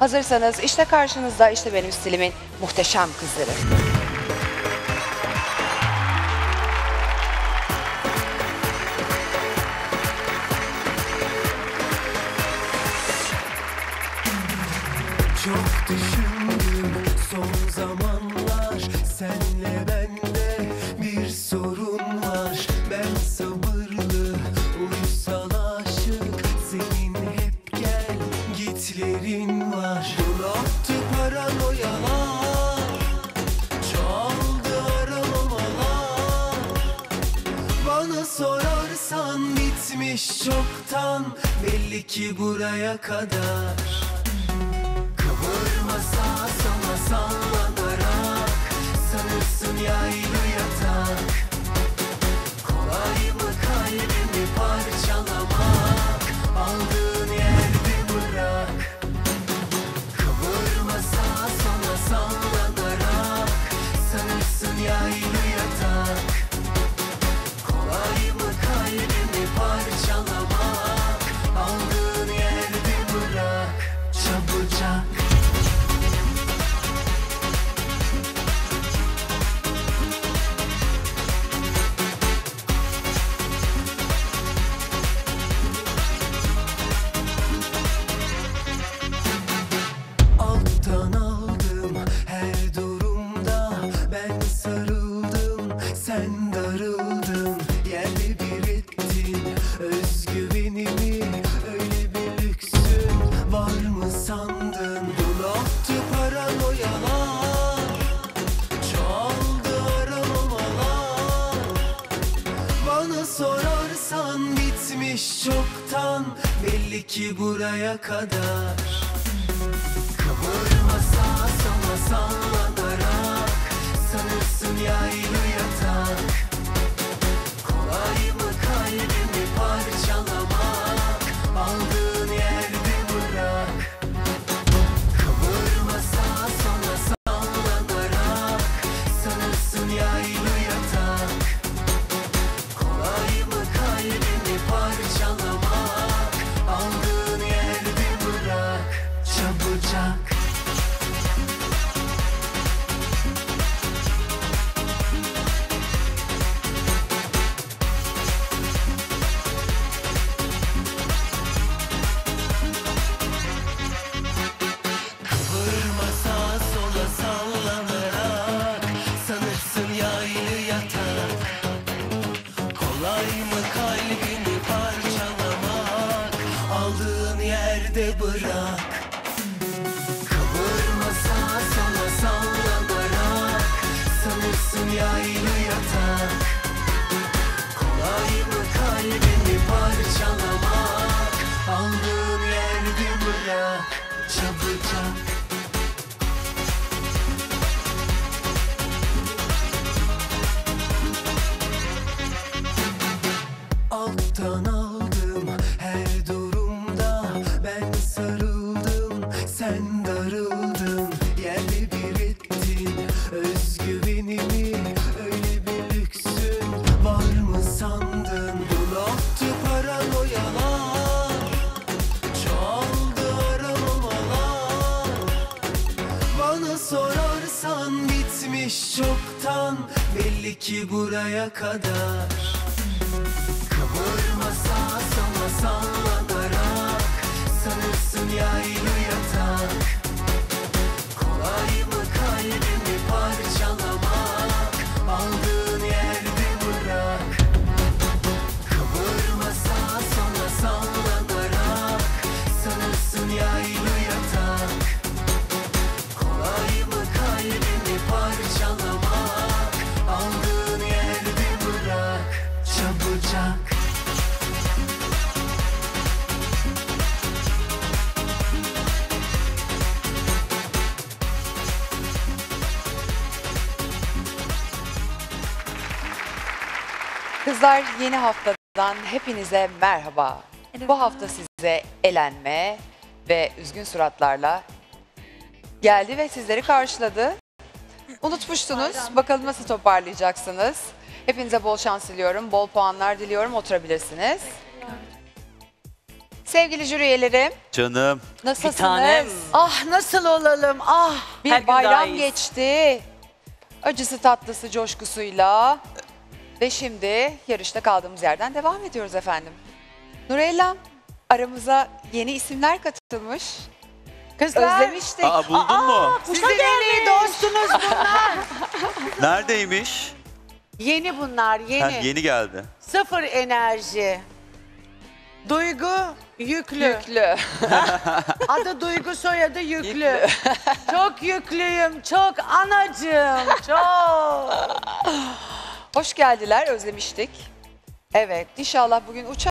Hazırsanız işte karşınızda işte benim stilimin muhteşem kızları. Çok düşündüm son zamanlar Senle sorarsan bitmiş çoktan Belli ki buraya kadar. Kıvırma sağa sola sallanarak Sanırsın yaylı sen darıldın Yerle bir ettin. Özgüvenimi Öyle bir lüksün. Var mı sandın? Bunattı paranoyalar Çoğaldı aramamalar bana sorarsan bitmiş çoktan. Belli ki buraya kadar. Kıvırma sağa sola sallanarak Sanırsın yaylı yatak Sola sallanarak Sanırsın yaylı yatak. Kolay mı temperature bitmiş çoktan Belli ki buraya kadar Kızlar yeni haftadan hepinize merhaba. Bu hafta size elenme ve üzgün suratlarla geldi ve sizleri karşıladı. Unutmuştunuz. Bakalım nasıl toparlayacaksınız. Hepinize bol şans diliyorum. Bol puanlar diliyorum. Oturabilirsiniz. Sevgili jüri üyelerim, Canım. nasılsınız? tanem. Ah nasıl olalım ah. Bir Her bayram geçti. Acısı tatlısı coşkusuyla. Ve şimdi yarışta kaldığımız yerden devam ediyoruz efendim. Nurellam aramıza yeni isimler katılmış. Kızlar Özlemiştik. Aa buldun mu? sizin en iyi dostunuz bunlar. Neredeymiş? yeni bunlar yeni. Ha, yeni geldi. Sıfır enerji. Duygu yüklü. Yüklü. Adı Duygu soyadı yüklü. Yüklü. çok yüklüyüm çok anacığım çok. Hoş geldiler, özlemiştik. Evet İnşallah bugün uçar